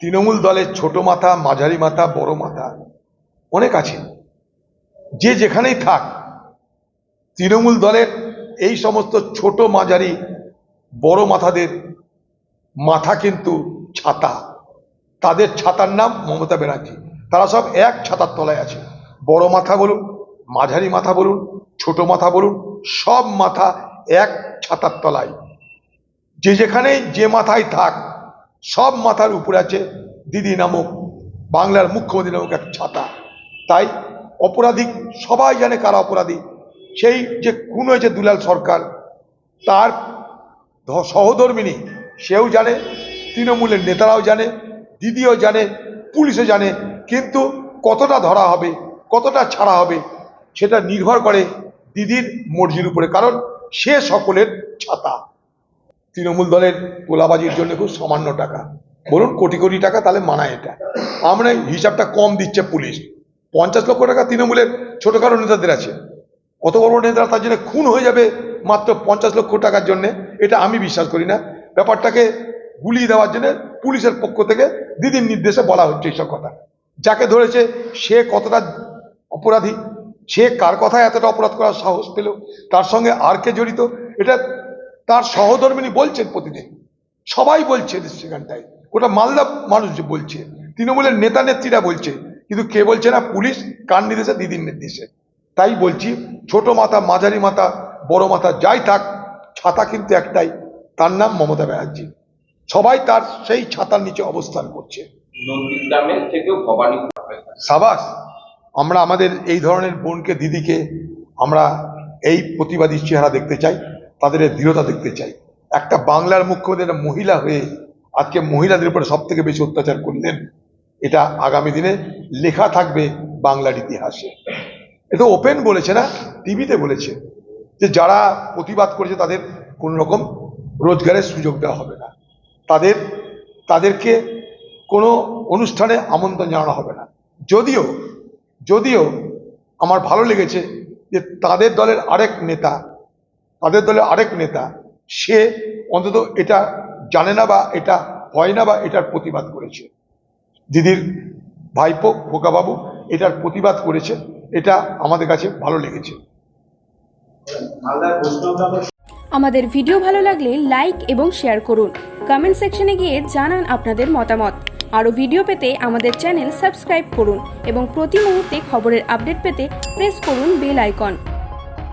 তৃণমূল দলের ছোট মাথা, মাঝারি মাথা, বড় মাথা অনেক আছে। যে যেখানেই থাক, তৃণমূল দলের এই সমস্ত ছোট, মাঝারি, বড় মাথাদের মাথা কিন্তু ছাতা। তাদের ছাতার নাম মমতা ব্যানার্জি। তারা সব এক ছাতার তলায় আছে। বড় মাথা বলুন, মাঝারি মাথা বলুন, ছোট মাথা বলুন, সব মাথা এক ছাতার তলায়। যে যেখানেই যে মাথায় থাক সব মাথার উপরে আছে দিদি নামক বাংলার মুখ্যমন্ত্রী নামক এক ছাতা। তাই অপরাধী, সবাই জানে কারা অপরাধী। সেই যে খুন হয়েছে দুলাল সরকার, তার সহধর্মিনী, সেও জানে, তৃণমূলের নেতারাও জানে, দিদিও জানে, পুলিশও জানে, কিন্তু কতটা ধরা হবে, কতটা ছাড়া হবে, সেটা নির্ভর করে দিদির মর্জির উপরে। কারণ সে সকলের ছাতা। তৃণমূল দলের তোলাবাজির জন্য খুব সামান্য টাকা। বলুন, কোটি কোটি টাকা তাহলে মানায় এটা। আমরা হিসাবটা কম দিচ্ছে পুলিশ। পঞ্চাশ লক্ষ টাকা তৃণমূলের ছোটখাটো নেতাদের আছে। বড় বড় নেতারা তার জন্য খুন হয়ে যাবে মাত্র পঞ্চাশ লক্ষ টাকার জন্য, এটা আমি বিশ্বাস করি না। ব্যাপারটাকে গুলিয়ে দেওয়ার জন্য পুলিশের পক্ষ থেকে দিদির নির্দেশে বলা হচ্ছে এইসব কথা। যাকে ধরেছে, সে কতটা অপরাধী, সে কার কথায় এতটা অপরাধ করার সাহস পেল, তার সঙ্গে আর কে জড়িত, এটা তার সহধর্মিনী বলছেন প্রতিদিন। সবাই বলছে সেখানটায়। গোটা মালদা মানুষ যে বলছে। তৃণমূলের নেতা নেত্রীরা বলছে। কিন্তু কে বলছে না? পুলিশ কার নির্দেশে? দিদির নির্দেশে। তাই বলছি ছোট মাথা মাঝারি মাথা বড় মাথা যাই থাক ছাতা কিন্তু একটাই। তার নাম মমতা ব্যানার্জি। সবাই তার সেই ছাতার নিচে অবস্থান করছে। সাবাস আমরা আমাদের এই ধরনের বোনকে দিদিকে আমরা এই প্রতিবাদী চেহারা দেখতে চাই। তাদের দৃঢ়তা দেখতে চাই। একটা বাংলার মুখ্যমন্ত্রী, একটা মহিলা হয়ে আজকে মহিলাদের উপরে সব থেকে বেশি অত্যাচার করলেন, এটা আগামী দিনে লেখা থাকবে বাংলার ইতিহাসে। এটা ওপেন বলেছে না, টিভিতে বলেছে যে যারা প্রতিবাদ করেছে তাদের কোনো রকম রোজগারের সুযোগ দেওয়া হবে না। তাদের, তাদেরকে কোনো অনুষ্ঠানে আমন্ত্রণ জানানো হবে না। যদিও যদিও আমার ভালো লেগেছে যে তাদের দলের আরেক নেতা তাদের দলের আরেক নেতা, সে অন্তত এটা জানে না বা এটা হয় না বা এটার প্রতিবাদ করেছে। দিদির ভাইপো, খোকাবাবু এটার প্রতিবাদ করেছে, এটা আমাদের কাছে ভালো লেগেছে। আমাদের ভিডিও ভালো লাগলে লাইক এবং শেয়ার করুন। কমেন্ট সেকশনে গিয়ে জানান আপনাদের মতামত। আরও ভিডিও পেতে আমাদের চ্যানেল সাবস্ক্রাইব করুন এবং প্রতি মুহূর্তে খবরের আপডেট পেতে প্রেস করুন বেল আইকন।